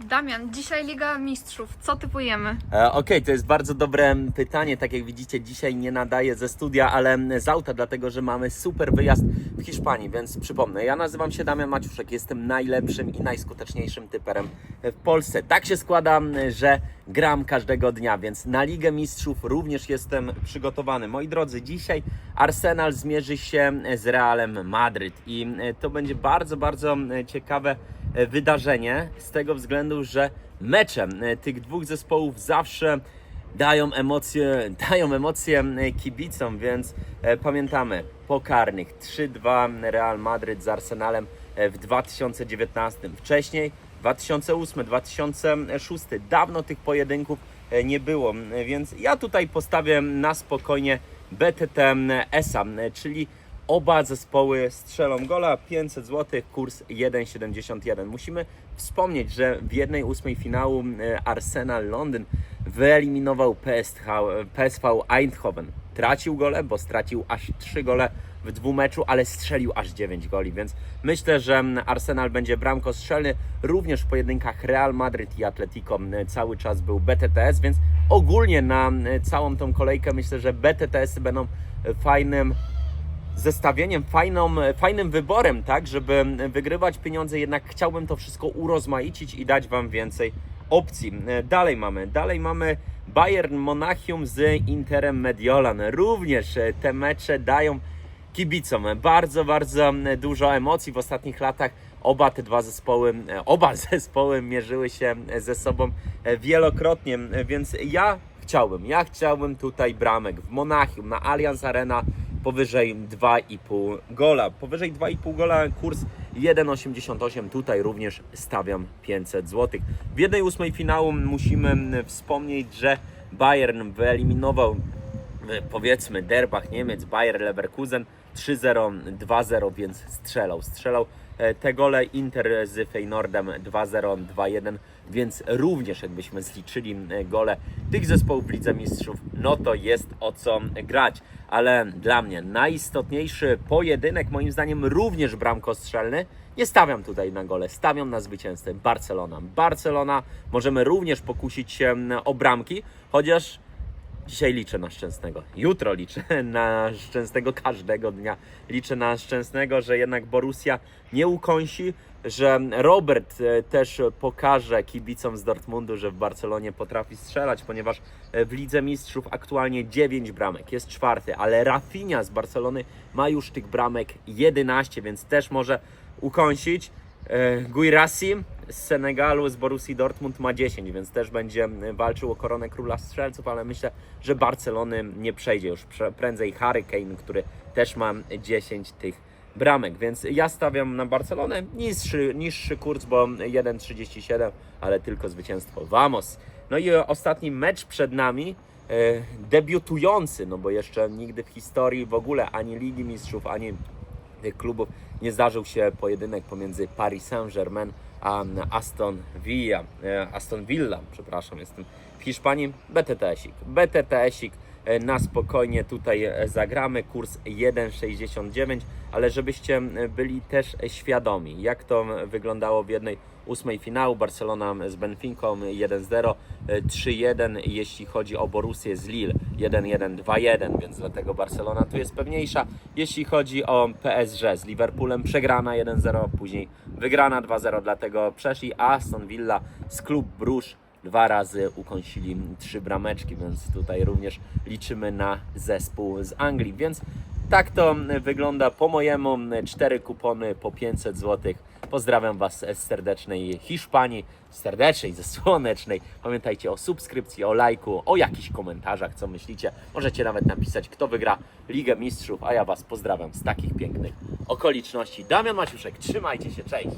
Damian, dzisiaj Liga Mistrzów. Co typujemy? E, Okej, to jest bardzo dobre pytanie. Tak jak widzicie, dzisiaj nie nadaję ze studia, ale z auta, dlatego że mamy super wyjazd w Hiszpanii. Więc przypomnę, ja nazywam się Damian Maciuszek, jestem najlepszym i najskuteczniejszym typerem w Polsce. Tak się składa, że gram każdego dnia, więc na Ligę Mistrzów również jestem przygotowany. Moi drodzy, dzisiaj Arsenal zmierzy się z Realem Madryt i e, to będzie bardzo, bardzo e, ciekawe wydarzenie z tego względu, że mecze e, tych dwóch zespołów zawsze dają emocje, dają emocje e, kibicom, więc e, pamiętamy po karnych 3-2 Real Madryt z Arsenalem e, w 2019. Wcześniej 2008, 2006. Dawno tych pojedynków e, nie było, e, więc ja tutaj postawię na spokojnie BTT ESA, e, czyli Oba zespoły strzelą gola 500 zł, kurs 1,71. Musimy wspomnieć, że w 1-8 finału e, Arsenal Londyn wyeliminował PSV, Eindhoven. Tracił gole, bo stracił aż 3 gole w dwumeczu, ale strzelił aż 9 goli, więc myślę, że Arsenal będzie bramkostrzelny. Również w pojedynkach Real Madryt i Atletico cały czas był BTTS, więc ogólnie na e, całą tą kolejkę myślę, że BTTS będą fajnym zestawieniem, fajną, fajnym wyborem, tak, żeby wygrywać pieniądze, jednak chciałbym to wszystko urozmaicić i dać Wam więcej opcji. Dalej mamy, dalej mamy Bayern Monachium z Interem Mediolan. Również te mecze dają kibicom bardzo, bardzo dużo emocji w ostatnich latach. Oba te dwa zespoły, oba zespoły mierzyły się ze sobą wielokrotnie, więc ja chciałbym, ja chciałbym tutaj bramek w Monachium na Allianz Arena powyżej 2,5 gola. Powyżej 2,5 gola kurs 1,88. Tutaj również stawiam 500 zł. W 1,8 finału musimy wspomnieć, że Bayern wyeliminował powiedzmy derbach Niemiec, Bayer Leverkusen 3-0, 2-0, więc strzelał, strzelał te gole Inter z Feynordem 2-0, 2-1, więc również jakbyśmy zliczyli e, gole tych zespołów w Lidze Mistrzów, no to jest o co grać, ale dla mnie najistotniejszy pojedynek moim zdaniem również bramkostrzelny, nie stawiam tutaj na gole, stawiam na zwycięstwo. Barcelona. Barcelona możemy również pokusić się o bramki, chociaż Dzisiaj liczę na Szczęsnego. Jutro liczę na Szczęsnego każdego dnia. Liczę na Szczęsnego, że jednak Borussia nie ukąsi, że Robert e, też pokaże kibicom z Dortmundu, że w Barcelonie potrafi strzelać, ponieważ e, w Lidze Mistrzów aktualnie 9 bramek, jest czwarty, ale Rafinha z Barcelony ma już tych bramek 11, więc też może ukąsić. E, Guirassi z Senegalu, z Borussii Dortmund ma 10, więc też będzie e, walczył o koronę króla strzelców, ale myślę, że Barcelony nie przejdzie już prędzej Harry Kane, który też ma 10 tych bramek, więc ja stawiam na Barcelonę niższy, niższy kurs, bo 1,37, ale tylko zwycięstwo. Vamos! No i ostatni mecz przed nami, e, debiutujący, no bo jeszcze nigdy w historii w ogóle ani Ligi Mistrzów, ani klubów nie zdarzył się pojedynek pomiędzy Paris Saint-Germain a Aston Villa, e, Aston Villa, przepraszam, jestem w Hiszpanii, BTTS-ik. BTTS-ik e, na spokojnie tutaj e, zagramy, kurs 1,69, ale żebyście byli też świadomi, jak to wyglądało w jednej ósmej finału, Barcelona z Benficą 1-0, e, 3-1, jeśli chodzi o Borussię z Lille 1-1, 2-1, więc dlatego Barcelona tu jest pewniejsza. Jeśli chodzi o PSG z Liverpoolem, przegrana 1-0, później wygrana 2-0, dlatego przeszli, Aston Villa z Klub Bruges dwa razy ukąsili trzy brameczki, więc tutaj również liczymy na zespół z Anglii, więc tak to wygląda po mojemu. Cztery kupony po 500 zł. Pozdrawiam Was z serdecznej Hiszpanii, serdecznej, ze słonecznej. Pamiętajcie o subskrypcji, o lajku, o jakichś komentarzach, co myślicie. Możecie nawet napisać, kto wygra Ligę Mistrzów, a ja Was pozdrawiam z takich pięknych okoliczności. Damian Maciuszek, trzymajcie się, cześć!